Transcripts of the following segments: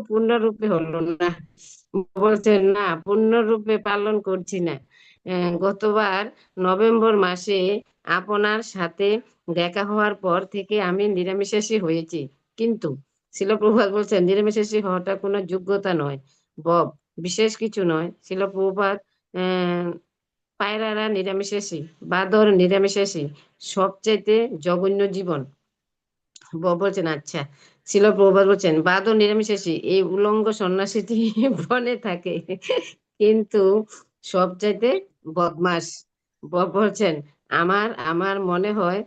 পূর্ণরূপে হলো না। বলছেন, না, পূর্ণরূপে পালন করছি না। গতবার নভেম্বর মাসে আপনার সাথে দেখা হওয়ার পর থেকে আমি নিরামিষাশী হয়েছি। কিন্তু শিলপ্রভাত বলছেন, নিরামিষাশী হওয়াটা কোনো যোগ্যতা নয়। বব, বিশেষ কিছু নয়। শিলপ্রভাত, আহ, পায়রারা নিরামিষাশী, বাদর নিরামিষাশী, সবচাইতে জঘন্য জীবন। ব- বলছেন আচ্ছা ছিল প্রভাত বলছেন বাদর নিরামিষাশী, এই উলঙ্গ সন্ন্যাসীটি বনে থাকে। কিন্তু সবচাইতে বদমাস ব- বলছেন, আমার আমার মনে হয়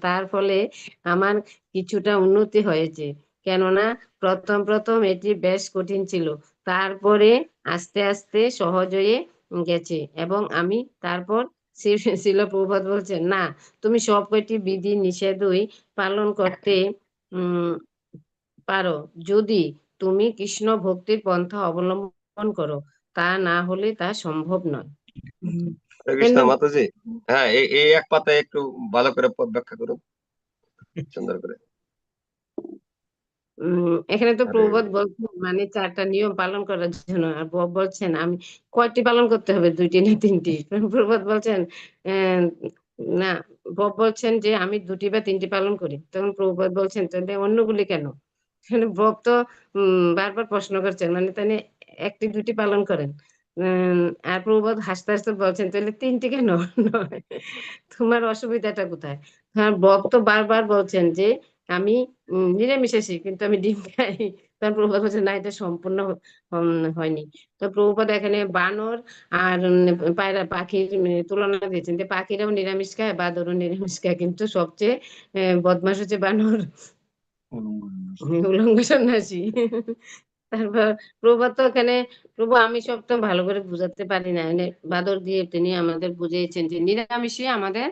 তার ফলে আমার কিছুটা উন্নতি হয়েছে। কেননা প্রথম প্রথম এটি বেশ কঠিন ছিল। তারপরে আস্তে আস্তে সহজ হয়ে গেছে এবং আমি তারপর শিল প্রভাত বলছেন, না, তুমি সব কয়টি বিধি নিষেধই পালন করতে, উম পারো। যদি তুমি কৃষ্ণ ভক্তির পন্থা অবলম্বন করো তা না হলে তা সম্ভব নয়। কৃষ্ণ মাতাজি। হ্যাঁ এই এক পাতায় একটু ভালো করে ব্যাখ্যা করুন। সুন্দর করে। উম এখানে তো প্রবাদ বলছেন মানে চারটা নিয়ম পালন করার জন্য। আর বব বলছেন আমি কয়টি পালন করতে হবে? দুইটি না তিনটি? প্রবাদ বলছেন আহ, না বব বলছেন যে আমি দুটি বা তিনটি পালন করি। তখন প্রবাদ বলছেন তাহলে অন্যগুলি কেন? বব তো বারবার প্রশ্ন করছেন মানে তাহলে একটি দুটি পালন করেন। আর প্রবাদ হাসতে হাসতে বলছেন তাহলে তিনটি কেন? তোমার অসুবিধাটা কোথায়? হ্যাঁ বব তো বারবার বলছেন যে আমি উম, নিরামিষাশী কিন্তু আমি ডিম খাই। তখন প্রভুপাদ বলছে না এটা সম্পূর্ণ হয়নি। তো প্রভুপাদ এখানে বানর আর পায়রা পাখির তুলনা দিয়েছেন যে পাখিরাও নিরামিষ খায় বাদরও নিরামিষ খায় কিন্তু সবচেয়ে বদমাস হচ্ছে বানর। উলঙ্গ সন্ন্যাসী তারপর প্রভুপাদ তো এখানে প্রভু আমি সব তো ভালো করে বুঝাতে পারি না। বাদর দিয়ে তিনি আমাদের বুঝিয়েছেন যে নিরামিষই আমাদের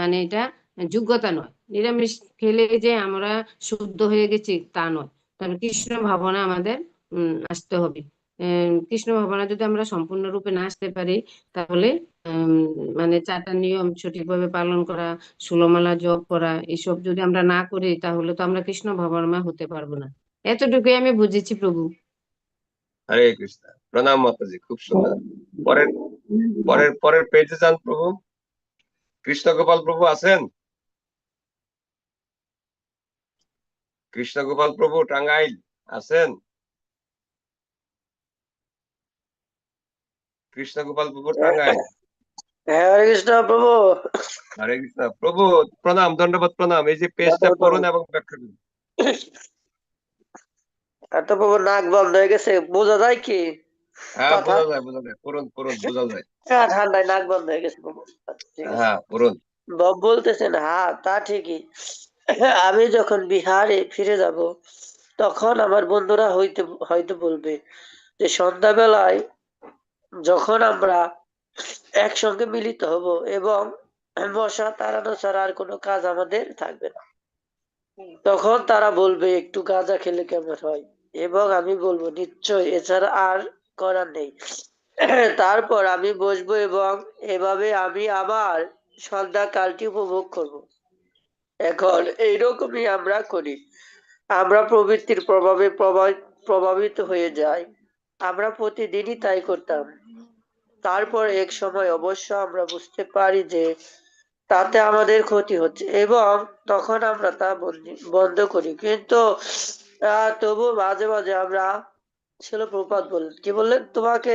মানে এটা যোগ্যতা নয়। নিরামিষ খেলে যে আমরা শুদ্ধ হয়ে গেছি তা নয়। কারণ কৃষ্ণ ভাবনা আমাদের উম, আসতে হবে। কৃষ্ণ ভাবনা যদি আমরা সম্পূর্ণরূপে না আসতে পারি, তাহলে মানে চারটা নিয়ম সঠিকভাবে পালন করা ষোলমালা জপ করা, এসব যদি আমরা না করি, তাহলে তো আমরা কৃষ্ণ ভাবনা হতে পারব না। এতটুকুই আমি বুঝেছি, প্রভু। হরে কৃষ্ণ। প্রণাম মাতাজি, খুব সুন্দর। পরের পরের পরের পেজে যান, প্রভু। কৃষ্ণ গোপাল প্রভু আছেন? কৃষ্ণ গোপাল প্রভু, টাঙ্গাইল আছেন? কৃষ্ণ গোপাল প্রভু টাঙ্গাইল। হ্যাঁ হরে কৃষ্ণ প্রভু। হরে কৃষ্ণ প্রভু প্রণাম দণ্ডবোধ প্রণাম। এই যে পেজটা পড়ুন এবং ব্যাখ্যা করুন। এত প্রভু নাক বন্ধ হয়ে গেছে বোঝা যায় কি? হ্যাঁ বোঝা যায় বোঝা যায়। পড়ুন পড়ুন বোঝা যায়। হ্যাঁ, ঠান্ডায় নাক বন্ধ হয়ে গেছে প্রভু। আচ্ছা। হ্যাঁ পড়ুন। বব বলতেছেন হ্যাঁ তা ঠিকই। আমি যখন বিহারে ফিরে যাব তখন আমার বন্ধুরা হইতে হয়তো বলবে যে সন্ধ্যাবেলায় যখন আমরা একসঙ্গে মিলিত হব এবং মশা তাড়ানো ছাড়া আর কোনো কাজ আমাদের থাকবে না। তখন তারা বলবে একটু গাঁজা খেলে কেমন হয়? এবং আমি বলব নিশ্চয় এছাড়া আর করার নেই। তারপর আমি বসবো এবং এভাবে আমি আমার সন্ধ্যাকালটি উপভোগ করব। এখন এইরকমই আমরা করি। আমরা প্রবৃত্তির প্রভাবে প্রভাব- প্রভাবিত হয়ে যাই। আমরা প্রতিদিনই তাই করতাম। তারপর এক সময় অবশ্য আমরা বুঝতে পারি যে তাতে আমাদের ক্ষতি হচ্ছে এবং তখন আমরা তা বন্ধ করি। কিন্তু তবু মাঝে মাঝে আমরা ছিল প্রপাত বললেন কি বললেন? তোমাকে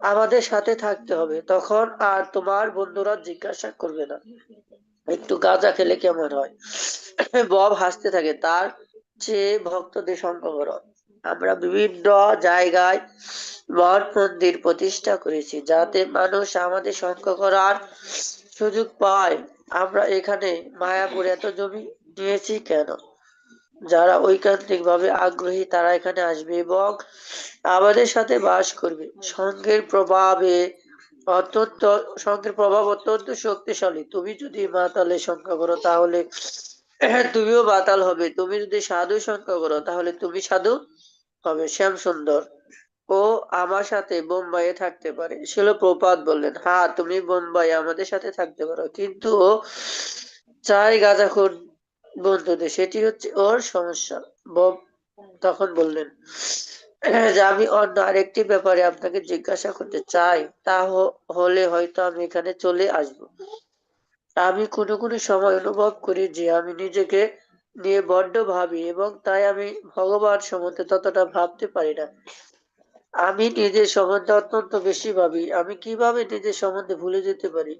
আমাদের সাথে থাকতে হবে। তখন আর তোমার বন্ধুরা জিজ্ঞাসা করবে না। একটু গাঁজা খেলে কেমন হয়? বব হাসতে থাকে, তার চেয়ে ভক্তদের সংখ্যা বড়। আমরা বিভিন্ন জায়গায় মঠ মন্দির প্রতিষ্ঠা করেছি, যাতে মানুষ আমাদের সংখ্যা করার সুযোগ পায়। আমরা এখানে মায়াপুর এত জমি নিয়েছি কেন? যারা ঐকান্তিক ভাবে আগ্রহী তারা এখানে আসবে এবং আমাদের সাথে বাস করবে। সঙ্গের প্রভাবে অত্যন্ত, সঙ্গের প্রভাব অত্যন্ত শক্তিশালী। তুমি যদি মাতালে সংখ্যা করো তাহলে, তুমিও মাতাল হবে। তুমি যদি সাধু সংখ্যা করো তাহলে তুমি সাধু হবে, শ্যাম সুন্দর। ও আমার সাথে বোম্বাইয়ে থাকতে পারে। শিল প্রপাত বললেন হ্যাঁ তুমি বোম্বাই আমাদের সাথে থাকতে পারো। কিন্তু ও চাই গাঁজাখোর বন্ধুদের, সেটি হচ্ছে ওর সমস্যা। বব তখন বললেন, যে আমি অন্য আরেকটি ব্যাপারে আপনাকে জিজ্ঞাসা করতে চাই, তা হলে হয়তো আমি এখানে চলে আসব। আমি কোনো কোনো সময় অনুভব করি যে আমি নিজেকে নিয়ে বড্ড ভাবি এবং তাই আমি ভগবান সম্বন্ধে ততটা ভাবতে পারি না। আমি নিজের সম্বন্ধে অত্যন্ত বেশি ভাবি। আমি কীভাবে নিজের সম্বন্ধে ভুলে যেতে পারি?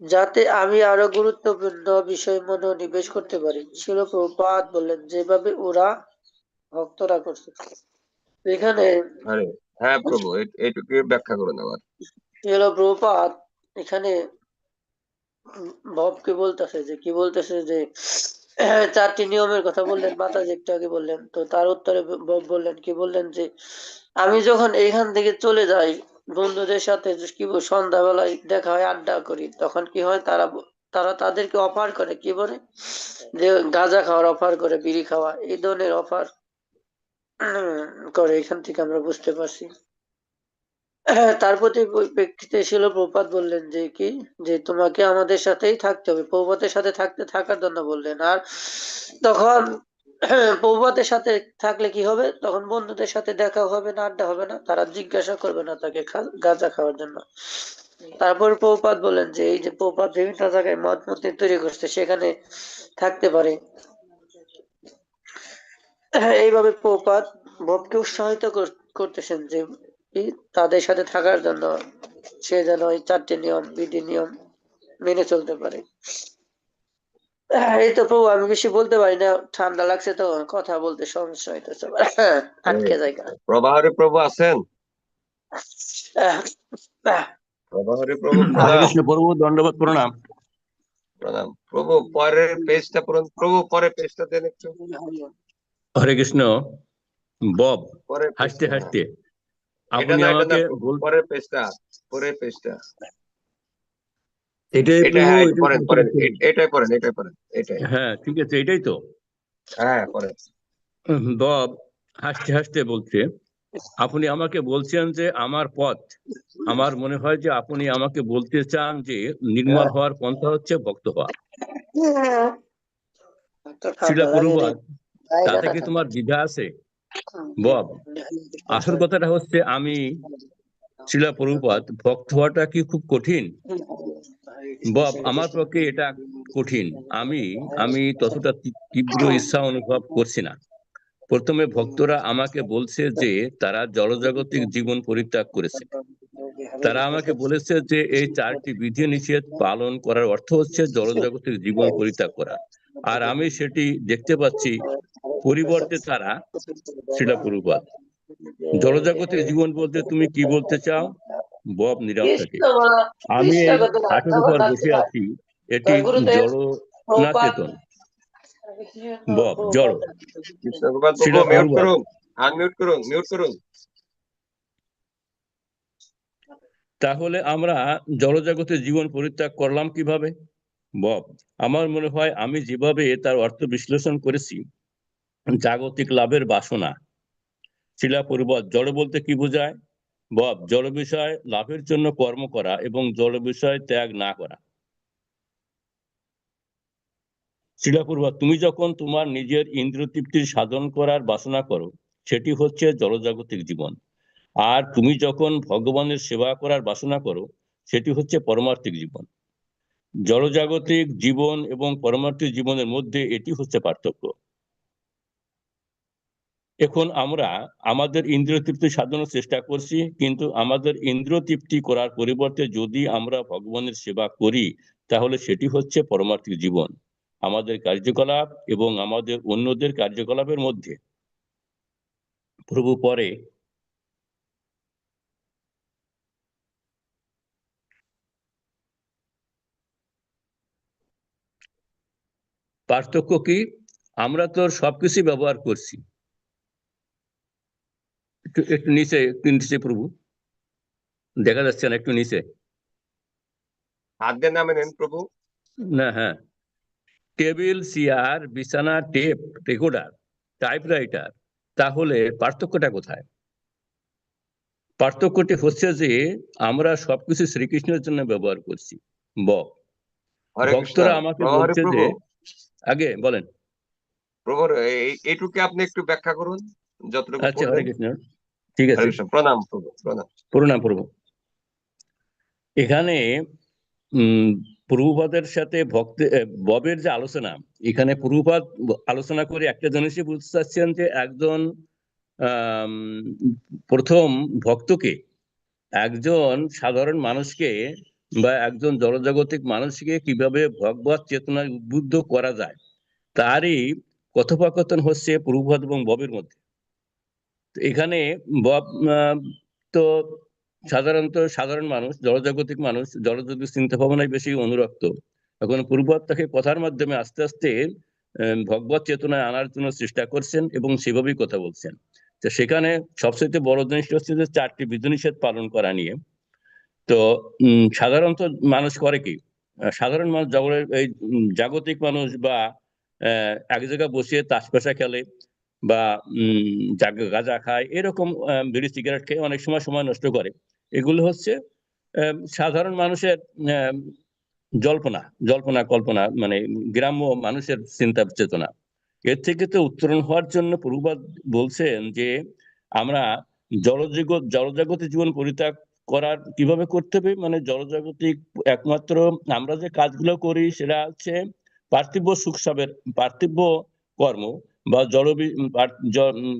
যাতে আমি আরও গুরুত্বপূর্ণ বিষয় মনোনিবেশ করতে পারি। ছিল প্রপাত বললেন যেভাবে ওরা ভক্তরা করছে। এখানে হ্যাঁ প্রভু এইটুকু ব্যাখ্যা করুন আবার ছিল প্রপাত এখানে ভবকে বলতেছে যে কি বলতেছে যে চারটি নিয়মের কথা বললেন মাতাজি একটু আগে বললেন, তো তার উত্তরে বললেন কি? বললেন যে, আমি যখন এইখান থেকে চলে যাই, বন্ধুদের সাথে কি বল- সন্ধ্যাবেলায় দেখা হয়, আড্ডা করি, তখন কি হয়, তারা তারা তাদেরকে অফার করে, কি বলে? যে গাঁজা খাওয়ার অফার করে, বিড়ি খাওয়া, এই ধরনের অফার করে, এখান থেকে আমরা বুঝতে পারছি। তার প্রতি প্রেক্ষিতে ছিল প্রপাত বললেন যে কি? যে তোমাকে আমাদের সাথেই থাকতে হবে। প্রভাতের সাথে থাকতে, থাকার জন্য বললেন। আর তখন প্রভাতের সাথে থাকলে কি হবে? তখন বন্ধুদের সাথে দেখা হবে না, আড্ডা হবে না। তারা জিজ্ঞাসা করবে না তাকে গাঁজা খাওয়ার জন্য। তারপর প্রপাত বলেন যে এই যে প্রপাত বিভিন্ন জায়গায় মত মন্দির তৈরি করছে, সেখানে থাকতে পারে। এইভাবে প্রপাত ভবকে উৎসাহিত করতেছেন যে তাদের সাথে থাকার জন্য সে যেন এই চারটি নিয়ম বিধি নিয়ম মেনে চলতে পারে। হ্যাঁ, এই তো প্রভু আমি বেশি বলতে পারি না ঠান্ডা লাগছে তো কথা বলতে সমস্যা হইতেছে। আটকে যায় প্রবাহরে প্রভু আছেন? প্রবাহরে প্রভু দণ্ডবাদ প্রণাম। প্রণাম। প্রভু পরের পেজটা প্রভু পরের পেজটা দেন একটু। হরে কৃষ্ণ। বব হাসতে হাসতে। আপনি আমাকে পরের পেজটা পরের পেজটা। এটাই হ্যাঁ এটাই পড়েন পড়েন এটাই পড়েন এটাই পড়েন এটাই। হ্যাঁ ঠিক আছে এটাই তো। হ্যাঁ পড়েন বব হাসতে হাসতে বলছে। আপনি আমাকে বলছেন যে আমার পথ। আমার মনে হয় যে আপনি আমাকে বলতে চান যে নির্মল হওয়ার পন্থা হচ্ছে ভক্ত হওয়া। শিলা। পূর্বক তাই তাতে কি তোমার দ্বিধা আছে? বব, আসল কথাটা হচ্ছে আমি শিলা প্রভুপাত, ভক্ত হওয়াটা কি খুব কঠিন? বব, আমার পক্ষে এটা কঠিন। আমি আমি ততটা তীব্র ইচ্ছা অনুভব করছি না। প্রথমে ভক্তরা আমাকে বলছে যে তারা জড়জাগতিক জীবন পরিত্যাগ করেছে। তারা আমাকে বলেছে যে এই চারটি বিধি নিষেধ পালন করার অর্থ হচ্ছে জড়জাগতিক জীবন পরিত্যাগ করা। আর আমি সেটি দেখতে পাচ্ছি পরিবর্তে তারা শিলা প্রভুপাত জড়জাগতিক জীবন বলতে তুমি কি বলতে চাও? বব নীরব থাকে আমি হাঁটুর উপর বসে আছি, এটি জড় না চেতন বব, জড়। করুন আনমিউট করুন মিউট করুন তাহলে আমরা জড়জগতে জীবন পরিত্যাগ করলাম কীভাবে? বব, আমার মনে হয় আমি যেভাবে তার অর্থ বিশ্লেষণ করেছি জাগতিক লাভের বাসনা। শিলা পূর্বক জড় বলতে কি বোঝায়? বব জড় বিষয় লাভের জন্য কর্ম করা এবং জড় বিষয় ত্যাগ না করা। শিলাপূর্বক তুমি যখন তোমার নিজের ইন্দ্রিয় তৃপ্তির সাধন করার বাসনা করো, সেটি হচ্ছে জড়জাগতিক জীবন। আর তুমি যখন ভগবানের সেবা করার বাসনা করো, সেটি হচ্ছে পরমার্থিক জীবন। জড়জাগতিক জীবন এবং পরমার্থিক জীবনের মধ্যে এটি হচ্ছে পার্থক্য। এখন আমরা আমাদের ইন্দ্রিয় তৃপ্তি সাধনের চেষ্টা করছি, কিন্তু আমাদের ইন্দ্রিয় তৃপ্তি করার পরিবর্তে যদি আমরা ভগবানের সেবা করি, তাহলে সেটি হচ্ছে পরমার্থিক জীবন, আমাদের কার্যকলাপ এবং আমাদের অন্যদের কার্যকলাপের মধ্যে। প্রভু পরে। পার্থক্য কি? আমরা তো সবকিছু ব্যবহার করছি। একটু একটু নিচে একটু নিচে প্রভু। দেখা যাচ্ছে না একটু নিচে। হাত দিয়ে নামে নেন প্রভু। না হ্যাঁ। টেবিল চেয়ার বিছানা টেপ রেকর্ডার টাইপরাইটার তাহলে পার্থক্যটা কোথায়? পার্থক্যটি হচ্ছে যে আমরা সবকিছু শ্রীকৃষ্ণের জন্য ব্যবহার করছি। ব। ভক্তরা আমাকে বলছে যে আগে বলেন। প্রভুর এইটুকু আপনি একটু ব্যাখ্যা করুন যতটুকু আচ্ছা হরে কৃষ্ণ। ঠিক আছে। প্রণাম প্রণাম। প্রণাম প্রভু এখানে উম প্রভুপাদের সাথে ভক্তি ববের যে আলোচনা এখানে প্রভুপাদ আলোচনা করে একটা জিনিসই বুঝতে চাচ্ছেন যে একজন প্রথম ভক্তকে একজন সাধারণ মানুষকে বা একজন জড়জাগতিক মানুষকে কীভাবে ভগবত চেতনায় উদ্বুদ্ধ করা যায় তারই কথোপকথন হচ্ছে প্রভুপাদ এবং ববের মধ্যে। এখানে তো সাধারণত সাধারণ মানুষ জড়জাগতিক মানুষ জড়জাগতিক চিন্তা ভাবনায় বেশি অনুরক্ত। এখন পূর্বত তাকে কথার মাধ্যমে আস্তে আস্তে আহ, ভগবত চেতনায় আনার জন্য চেষ্টা করছেন এবং সেভাবেই কথা বলছেন। তো সেখানে সবচেয়ে বড় জিনিসটা হচ্ছে যে চারটি বিধিনিষেধ পালন করা নিয়ে। তো সাধারণত মানুষ করে কি? সাধারণ মানুষ জগতের এই জাগতিক মানুষ বা এক জায়গায় বসে তাস খেলে বা গাঁজা খায়, এরকম বিড়ি, সিগারেট খেয়ে অনেক সময় সময় নষ্ট করে। এগুলো হচ্ছে সাধারণ মানুষের জল্পনা জল্পনা, কল্পনা মানে গ্রাম্য মানুষের চিন্তা চেতনা। এর থেকে তো উত্তরণ হওয়ার জন্য প্রভুপাদ বলছেন যে, আমরা জলজগৎ, জলজাগতিক জীবন পরিত্যাগ করার কীভাবে করতে হবে? মানে জলজাগতিক একমাত্র আমরা যে কাজগুলো করি, সেটা হচ্ছে পার্থিব সুখ সাবের পার্থিব কর্ম। বা জড়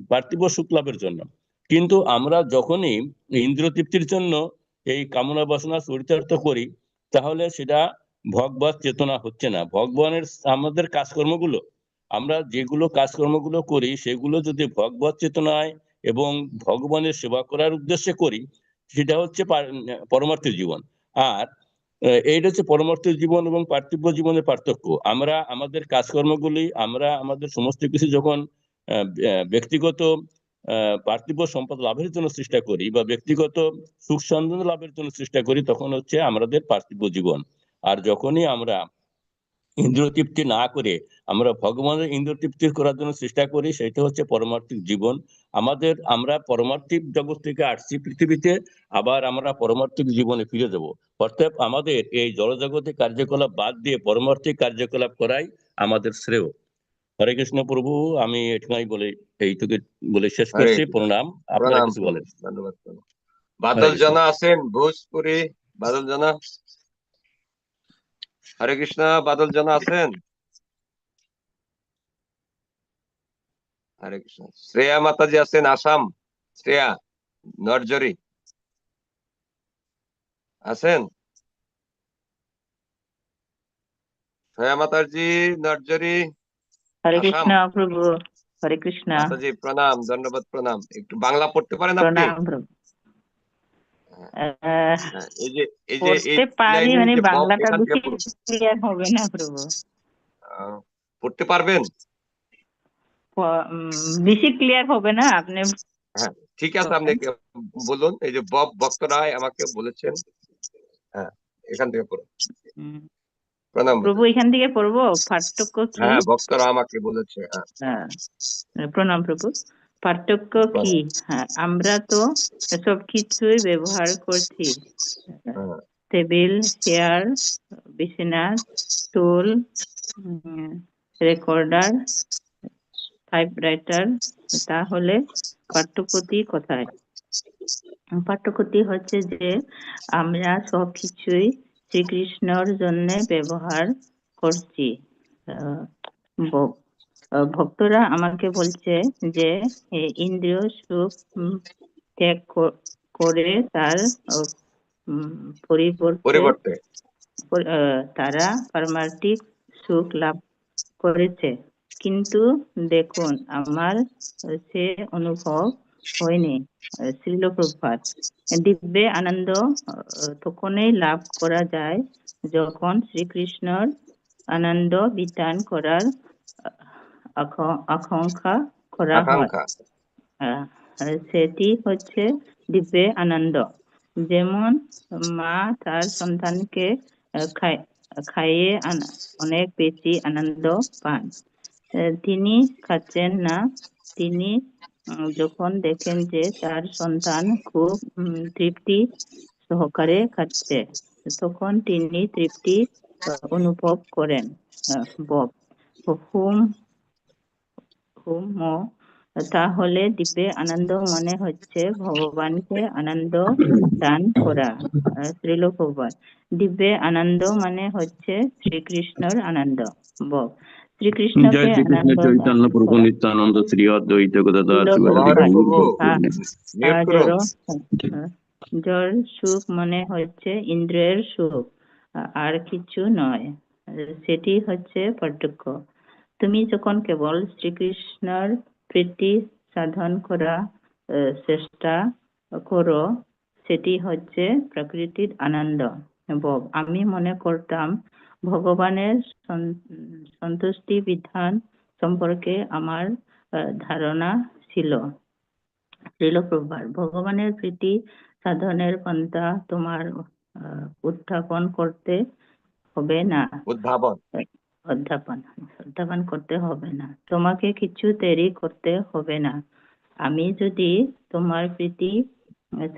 পার্থিব সুখ জন্য। কিন্তু আমরা যখনই ইন্দ্র তৃপ্তির জন্য এই কামনা বাসনা চরিতার্থ করি, তাহলে সেটা ভগবত চেতনা হচ্ছে না। ভগবানের আমাদের কাজকর্মগুলো, আমরা যেগুলো কাজকর্মগুলো করি, সেগুলো যদি ভগবত চেতনায় এবং ভগবানের সেবা করার উদ্দেশ্যে করি, সেটা হচ্ছে পার- পরমার্থ জীবন। আর এইটা হচ্ছে পরমার্থ জীবন এবং পার্থিব জীবনের পার্থক্য। আমরা আমাদের কাজকর্মগুলি, আমরা আমাদের সমস্ত কিছু যখন ব্যক্তিগত পার্থিব সম্পদ লাভের জন্য চেষ্টা করি বা ব্যক্তিগত সুখ সন্ধান লাভের জন্য চেষ্টা করি, তখন হচ্ছে আমাদের পার্থিব জীবন। আর যখনই আমরা ইন্দ্র তৃপ্তি না করে আমরা ভগবানের ইন্দ্র তৃপ্তি করার জন্য চেষ্টা করি সেটা হচ্ছে পরমার্থিক জীবন। আমাদের আমরা পরমার্থিক জগৎ থেকে আসছি পৃথিবীতে আবার আমরা পরমার্থিক জীবনে ফিরে যাব। অর্থাৎ আমাদের এই জড়জগতের কার্যকলাপ বাদ দিয়ে পরমার্থিক কার্যকলাপ করাই আমাদের শ্রেয়। হরে কৃষ্ণ প্রভু আমি এখানেই বলে এইটুকু বলে শেষ করছি। প্রণাম। আপনারা কিছু বলেন। ধন্যবাদ বাদল জানা আছেন ভোজপুরি। বাদল জানা। হরে কৃষ্ণ বাদল জানা আছেন? হরে কৃষ্ণ। শ্রেয়া মাতাজি আছেন আসাম। শ্রেয়া নরজরি। আছেন? শ্রেয়া মাতাজি নরজরি হরে কৃষ্ণ প্রভু। হরে কৃষ্ণ। মাতাজি প্রণাম ধন্যবাদ প্রণাম। একটু বাংলা পড়তে পারেন আপনি? প্রণাম এই যে এই যে পড়তে পারি মানে বাংলাটা বেশি ক্লিয়ার হবে না প্রভু। পড়তে পারবেন? বেশি ক্লিয়ার হবে না আপনি ঠিক আছে আপনি বলুন এই যে বব ভক্ত রায় আমাকে বলেছেন। হ্যাঁ এখান থেকে পড়ুন। প্রণাম। প্রভু এখান থেকে পড়ব? পার্থক্য হ্যাঁ ভক্তরা আমাকে বলেছে হ্যাঁ। হ্যাঁ, প্রণাম প্রভু। পার্থক্য কি? হ্যাঁ আমরা তো সব কিছুই ব্যবহার করছি। হ্যাঁ। টেবিল চেয়ার বিছানা টুল রেকর্ডার টাইপরাইটার তাহলে পাঠ্যপুথি কোথায়? পাঠ্যপুথি হচ্ছে যে আমরা সব কিছুই শ্রীকৃষ্ণর জন্য ব্যবহার করছি। ভক্তরা আমাকে বলছে যে ইন্দ্রিয় সুখ ত্যাগ করে তার পরিবর্তে তারা পারমার্থিক সুখ লাভ করেছে। কিন্তু দেখুন আমার সে অনুভব হয়নি শ্রীল প্রভাত দিব্যে আনন্দ তখনই লাভ করা যায় যখন শ্রীকৃষ্ণর আনন্দ বিধান করার আকাঙ্ক্ষা করা হয়। আকাঙ্ক্ষা। সেটি হচ্ছে দিব্যে আনন্দ। যেমন মা তার সন্তানকে খাইয়ে অনেক বেশি আনন্দ পান। তিনি খাচ্ছেন না। তিনি যখন দেখেন যে তার সন্তান খুব তৃপ্তি সহকারে খাচ্ছে তখন তিনি তৃপ্তি অনুভব করেন বব। হুম হুম তাহলে দ্বীপে আনন্দ মনে হচ্ছে ভগবানকে আনন্দ দান করা শ্রীলপ্রভাত দ্বীপে আনন্দ মানে হচ্ছে শ্রীকৃষ্ণর আনন্দ। বল শ্রীকৃষ্ণকে আনন্দ শ্রী অদ্বৈত শ্রীল প্রভুপাদ। হ্যাঁ। সুখ মনে হচ্ছে ইন্দ্রিয়ের সুখ। আর কিছু নয়। সেটি হচ্ছে পার্থক্য। তুমি যখন কেবল শ্রীকৃষ্ণর প্রীতি সাধন করা চেষ্টা করো সেটি হচ্ছে প্রকৃতির আনন্দ। ভোগ আমি মনে করতাম ভগবানের সন- সন্তুষ্টি বিধান সম্পর্কে আমার ধারণা ছিল। শ্রীলপ্রভার ভগবানের প্রীতি সাধনের পন্থা তোমার উত্থাপন করতে হবে না? উদ্ভাবন অধ্যাপন অধ্যাপন করতে হবে না। তোমাকে কিছু দেরি করতে হবে না। আমি যদি তোমার প্রীতি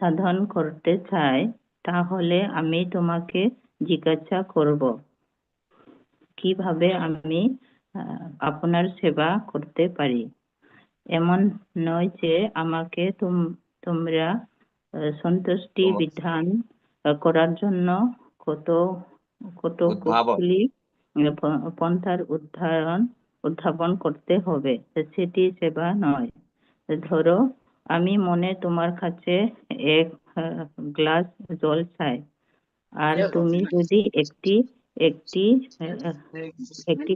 সাধন করতে চাই তাহলে আমি তোমাকে জিজ্ঞাসা করব কীভাবে আমি আহ, আপনার সেবা করতে পারি? এমন নয় যে আমাকে তুম- তোমরা সন্তুষ্টি বিধান করার জন্য কত। কতগুলি পন্থার উদ্ধারণ উদ্ভাবন করতে হবে। সেটি সেবা নয়। ধরো আমি মনে তোমার কাছে এক গ্লাস জল চাই। আর তুমি যদি একটি একটি একটি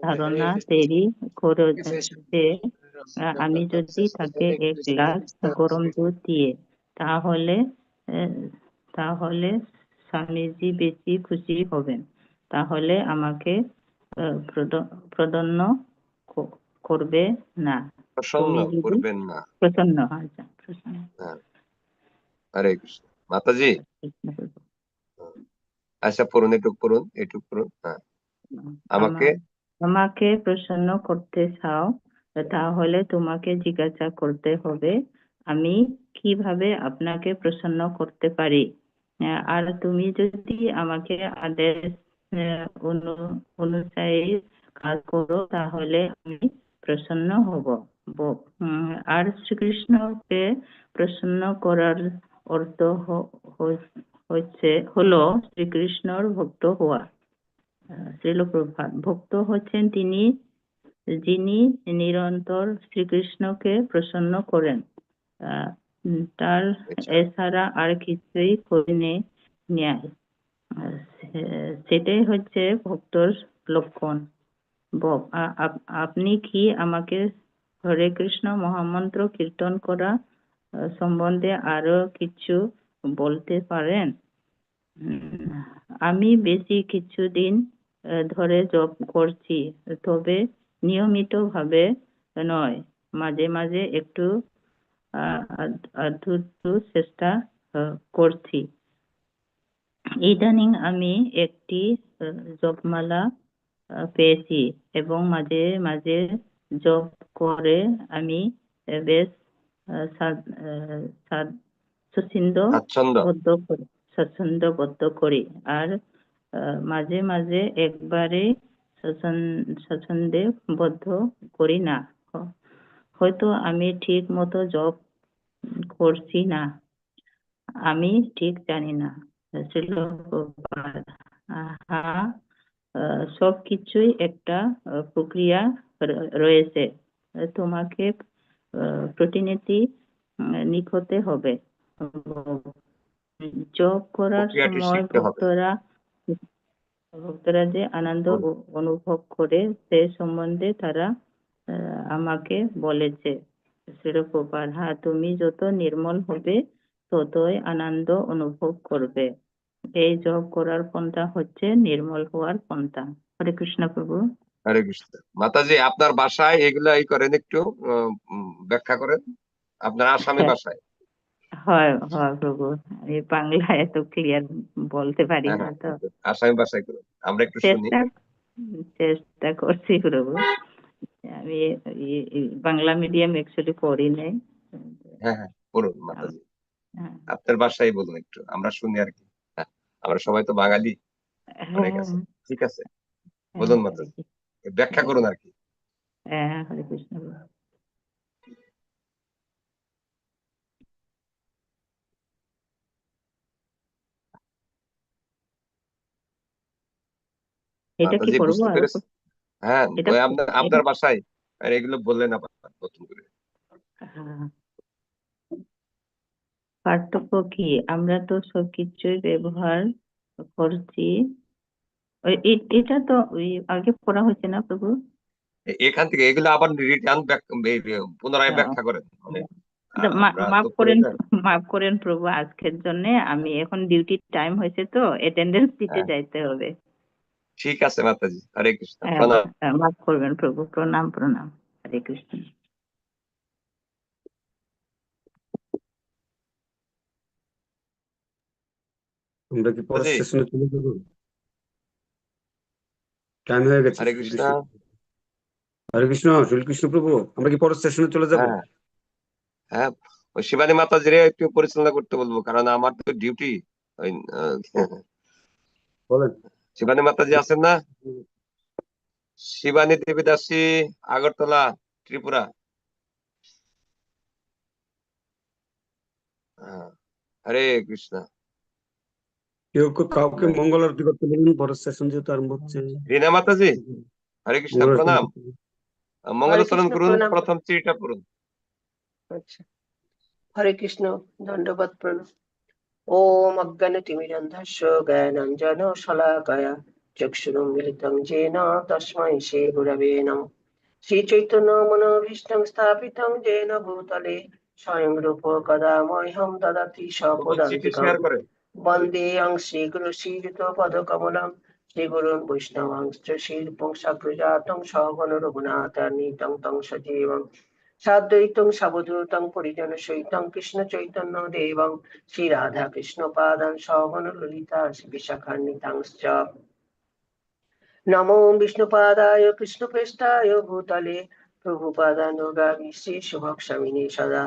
ধারণা তৈরি করো যে আমি যদি তাকে এক গ্লাস গরম দুধ দিয়ে তাহলে তাহলে স্বামীজি বেশি খুশি হবেন। তাহলে আমাকে প্রদন্ন করবে না। প্রসন্ন করবেন না। প্রসন্ন আচ্ছা প্রসন্ন হরে কৃষ্ণ। মাতাজি? আচ্ছা পড়ুন একটু পড়ুন একটু পড়ুন হ্যাঁ। আমাকে? আমাকে প্রসন্ন করতে চাও তাহলে তোমাকে জিজ্ঞাসা করতে হবে আমি কীভাবে আপনাকে প্রসন্ন করতে পারি? আর তুমি যদি আমাকে আদেশ অনু- অনুযায়ী কাজ করো তাহলে আমি প্রসন্ন হব। আর শ্রীকৃষ্ণকে প্রসন্ন করার অর্থ হচ্ছে হলো শ্রীকৃষ্ণর ভক্ত হওয়া। শ্রীলপ্রভাত। ভক্ত হচ্ছেন তিনি যিনি নিরন্তর শ্রীকৃষ্ণকে প্রসন্ন করেন। আহ, তার আচ্ছা। এছাড়া আর কিছুই করে নেয় আর সেটাই হচ্ছে ভক্তর লক্ষণ। আপনি কি আমাকে হরে কৃষ্ণ মহামন্ত্র কীর্তন করা সম্বন্ধে আরও কিছু বলতে পারেন? আমি বেশি কিছুদিন ধরে জব করছি তবে নিয়মিত ভাবে নয়। মাঝে মাঝে একটু আধটু চেষ্টা করছি। ইদানিং আমি একটি জপমালা পেয়েছি এবং মাঝে মাঝে জপ করে আমি বেশ স্বাচ্ছন্দ্য। বদ্ধ করি আর মাঝে মাঝে একবারে স্বচ্ছন- স্বচ্ছন্দে বদ্ধ করি না। হয়তো আমি ঠিক মতো জব করছি না। আমি ঠিক জানি না। ছিল সব কিছুই একটা প্রক্রিয়া রয়েছে। তোমাকে প্রতিনিধি নিখতে হবে। জব করার সময় ভক্তরা ভক্তরা যে আনন্দ অনুভব করে সে সম্বন্ধে তারা আমাকে বলেছে। শিরোপকার হ্যাঁ তুমি যত নির্মল হবে ততই আনন্দ অনুভব করবে। এই জব করার পন্থা হচ্ছে নির্মল হওয়ার পন্থা। হরে কৃষ্ণ প্রভু। হরে কৃষ্ণ। মাতাজি আপনার বাসায় এগুলা এই করেন একটু ব্যাখ্যা করেন? আপনার আসামি হ্যাঁ। বাসায়? হয় হয় প্রভু। এই বাংলায় এত ক্লিয়ার বলতে পারি না তো। হ্যাঁ, আসামি বাসায় করুন। আমরা একটু শুনি। চেষ্টা করছি প্রভু। আমি বাংলা মিডিয়াম অ্যাকচুয়ালি পড়ি নাই হ্যাঁ হ্যাঁ মাতাজি। আপনার বাসায় বলুন একটু আমরা শুনি আর কি আমরা সবাই তো বাঙালি অনেক আছে। ঠিক আছে বলুন মাতাজি ব্যাখ্যা করুন আর কি হ্যাঁ হরে কৃষ্ণ এটা কি মাতাজি হ্যাঁ আপনার বাসায়। আর এগুলো বললেন আবার নতুন করে। হ্যাঁ। পার্থক্য কি? আমরা তো সবকিছুই ব্যবহার করছি। এটা তো আগে পড়া হয়েছে না প্রভু? এখান থেকে এগুলো আবার রিটার্ন পুনরায় হ্যাঁ। ব্যাখ্যা করেন। মানে মাফ করেন মাফ করেন প্রভু আজকের জন্য আমি এখন ডিউটির টাইম হয়েছে তো অ্যাটেন্ডেন্স দিতে হ্যাঁ। যাইতে হবে। ঠিক আছে মাতাজি। হরে কৃষ্ণ। হ্যাঁ, প্রণাম। হ্যাঁ, মাফ করবেন প্রভু প্রণাম প্রণাম। হরে কৃষ্ণ। আমরা কি পরের সেশনে চলে যাব? টাইম হয়ে গেছে। হরে কৃষ্ণ। হরে কৃষ্ণ শ্রীকৃষ্ণ প্রভু। আমরা কি পরের সেশনে চলে যাব? হ্যাঁ। হ্যাঁ ওই শিবানী মাতাজিরে একটু পরিচালনা করতে বলব কারণ আমার তো ডিউটি বলেন। শিবানী মাতাজি আছেন না? শিবানী দেবী দাসী আগরতলা ত্রিপুরা। হ্যাঁ, হরে কৃষ্ণ। কেউ কেউ- কাউকে মঙ্গল আরতি করতে বলুন পরের সেশন যেহেতু আরম্ভ হচ্ছে। রীনা মাতাজি হরে কৃষ্ণ প্রণাম। মঙ্গলচরণ করুন প্রথম চিঠিটা পড়ুন। আচ্ছা। হরে কৃষ্ণ দণ্ডবাদ প্রণাম। ॐ अज्ञानतिमिरन्धस्य ज्ञानाञ्जनशलाकया चक्षुरुन्मिलितं येन तस्मै श्रीगुरवे नमः श्रीचैतन्यमनोभीष्टं स्थापितं येन भूतले स्वयं रूप कदा मह्यं ददाति सपदान्तिकं वन्देऽहं श्रीगुरुश्रीयुतपदकमलं श्रीगुरुन् वैष्णवांश्च श्रीरूपं सकृजातं सवनरघुनाथान्वितं तं सजीवम् সাদ্বৈতং সাবধূতং পরিজন সৈতং কৃষ্ণ চৈতন্য দেবং শ্রী রাধা কৃষ্ণ পাদান সহগণ ললিতা বিশাখান্বিতাংশ্চ। নমো বিষ্ণুপাদায় কৃষ্ণপৃষ্ঠায় ভূতলে প্রভুপাদানুগামী শ্রী শুভক্ষমিনী সদা।